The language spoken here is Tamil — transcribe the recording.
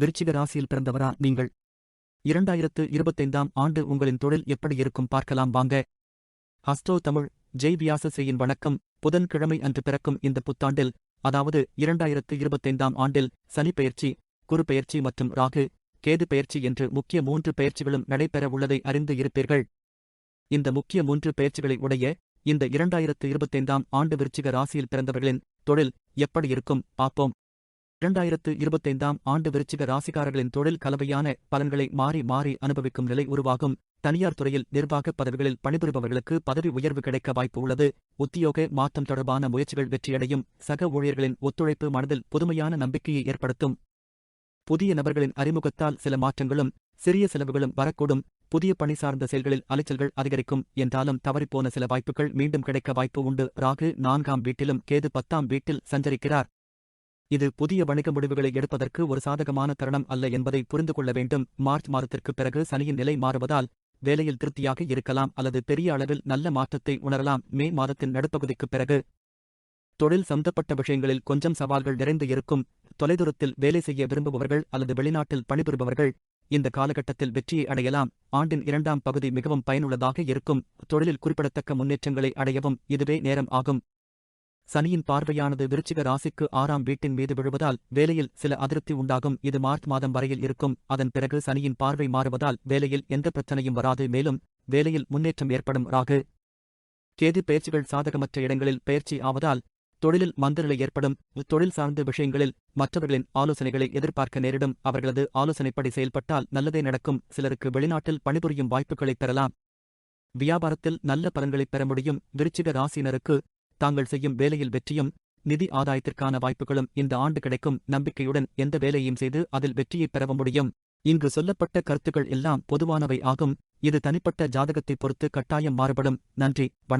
விருச்சிக ராசியில் பிறந்தவரா நீங்கள்? இரண்டாயிரத்து இருபத்தைந்தாம் ஆண்டு உங்களின் தொழில் எப்படி இருக்கும் பார்க்கலாம் வாங்க. ஹஸ்டோ தமிழ் ஜெய் வியாசசேயின் வணக்கம். புதன்கிழமை அன்று பிறக்கும் இந்த புத்தாண்டில் அதாவது இரண்டாயிரத்து இருபத்தைந்தாம் ஆண்டில் சனி பெயர்ச்சி குரு பெயர்ச்சி மற்றும் ராகு கேது பெயர்ச்சி என்று முக்கிய மூன்று பெயர்ச்சிகளும் நடைபெற உள்ளதை அறிந்து இருப்பீர்கள். இந்த முக்கிய மூன்று பெயர்ச்சிகளை உடைய இந்த இரண்டாயிரத்து இருபத்தைந்தாம் ஆண்டு விருச்சிக ராசியில் பிறந்தவர்களின் தொழில் எப்படி இருக்கும் பார்ப்போம். இரண்டாயிரத்து இருபத்தைந்தாம் ஆண்டு விருச்சிக ராசிக்காரர்களின் தொழில் கலவையான பலன்களை மாறி மாறி அனுபவிக்கும் நிலை உருவாகும். தனியார் துறையில் நிர்வாகப் பதவிகளில் பணிபுரிபவர்களுக்கு பதவி உயர்வு கிடைக்க வாய்ப்பு உள்ளது. உத்தியோக மாற்றம் தொடர்பான முயற்சிகள் வெற்றியடையும். சக ஊழியர்களின் ஒத்துழைப்பு மனதில் புதுமையான நம்பிக்கையை ஏற்படுத்தும். புதிய நபர்களின் அறிமுகத்தால் சில மாற்றங்களும் சிறிய செலவுகளும் வரக்கூடும். புதிய பணி சார்ந்த செயல்களில் அலைச்சல்கள் அதிகரிக்கும். என்றாலும் தவறிப்போன சில வாய்ப்புகள் மீண்டும் கிடைக்க வாய்ப்பு உண்டு. ராகு நான்காம் வீட்டிலும் கேது பத்தாம் வீட்டில் சஞ்சரிக்கிறார். இது புதிய வணிக முடிவுகளை எடுப்பதற்கு ஒரு சாதகமான தருணம் அல்ல என்பதை புரிந்து கொள்ள வேண்டும். மார்ச் மாதத்திற்கு பிறகு சனியின் நிலை மாறுவதால் வேலையில் திருப்தியாக இருக்கலாம் அல்லது பெரிய அளவில் நல்ல மாற்றத்தை உணரலாம். மே மாதத்தின் நடுப்பகுதிக்குப் பிறகு தொழில் சம்பந்தப்பட்ட விஷயங்களில் கொஞ்சம் சவால்கள் நிறைந்து இருக்கும். தொலைதூரத்தில் வேலை செய்ய விரும்புபவர்கள் அல்லது வெளிநாட்டில் பணிபுரிபவர்கள் இந்த காலகட்டத்தில் வெற்றியை அடையலாம். ஆண்டின் இரண்டாம் பகுதி மிகவும் பயனுள்ளதாக இருக்கும். தொழிலில் குறிப்பிடத்தக்க முன்னேற்றங்களை அடையவும் இதுவே நேரம் ஆகும். சனியின் பார்வையானது விருச்சிக ராசிக்கு ஆறாம் வீட்டின் மீது விழுவதால் வேலையில் சில அதிருப்தி உண்டாகும். இது மார்ச் மாதம் வரையில் இருக்கும். அதன் பிறகு சனியின் பார்வை மாறுவதால் வேலையில் எந்த பிரச்சனையும் வராது. மேலும் வேலையில் முன்னேற்றம் ஏற்படும். ராகு. கேது பயிற்சிகள் சாதகமற்ற இடங்களில் பயிற்சி ஆவதால் தொழிலில் மந்தநிலை ஏற்படும். தொழில் சார்ந்த விஷயங்களில் மற்றவர்களின் ஆலோசனைகளை எதிர்பார்க்க நேரிடும். அவர்களது ஆலோசனைப்படி செயல்பட்டால் நல்லதே நடக்கும். சிலருக்கு வெளிநாட்டில் பணிபுரியும் வாய்ப்புகளை பெறலாம். வியாபாரத்தில் நல்ல பலன்களைப் பெற முடியும். விருச்சிக ராசியினருக்கு தாங்கள் செய்யும் வேலையில் வெற்றியும் நிதி ஆதாயத்திற்கான வாய்ப்புகளும் இந்த ஆண்டு கிடைக்கும் நம்பிக்கையுடன் எந்த வேலையும் செய்து அதில் வெற்றியைப் பெறவும் முடியும். இங்கு சொல்லப்பட்ட கருத்துக்கள் எல்லாம் பொதுவானவை ஆகும். இது தனிப்பட்ட ஜாதகத்தைப் பொறுத்து கட்டாயம் மாறுபடும். நன்றி. வணக்கம்.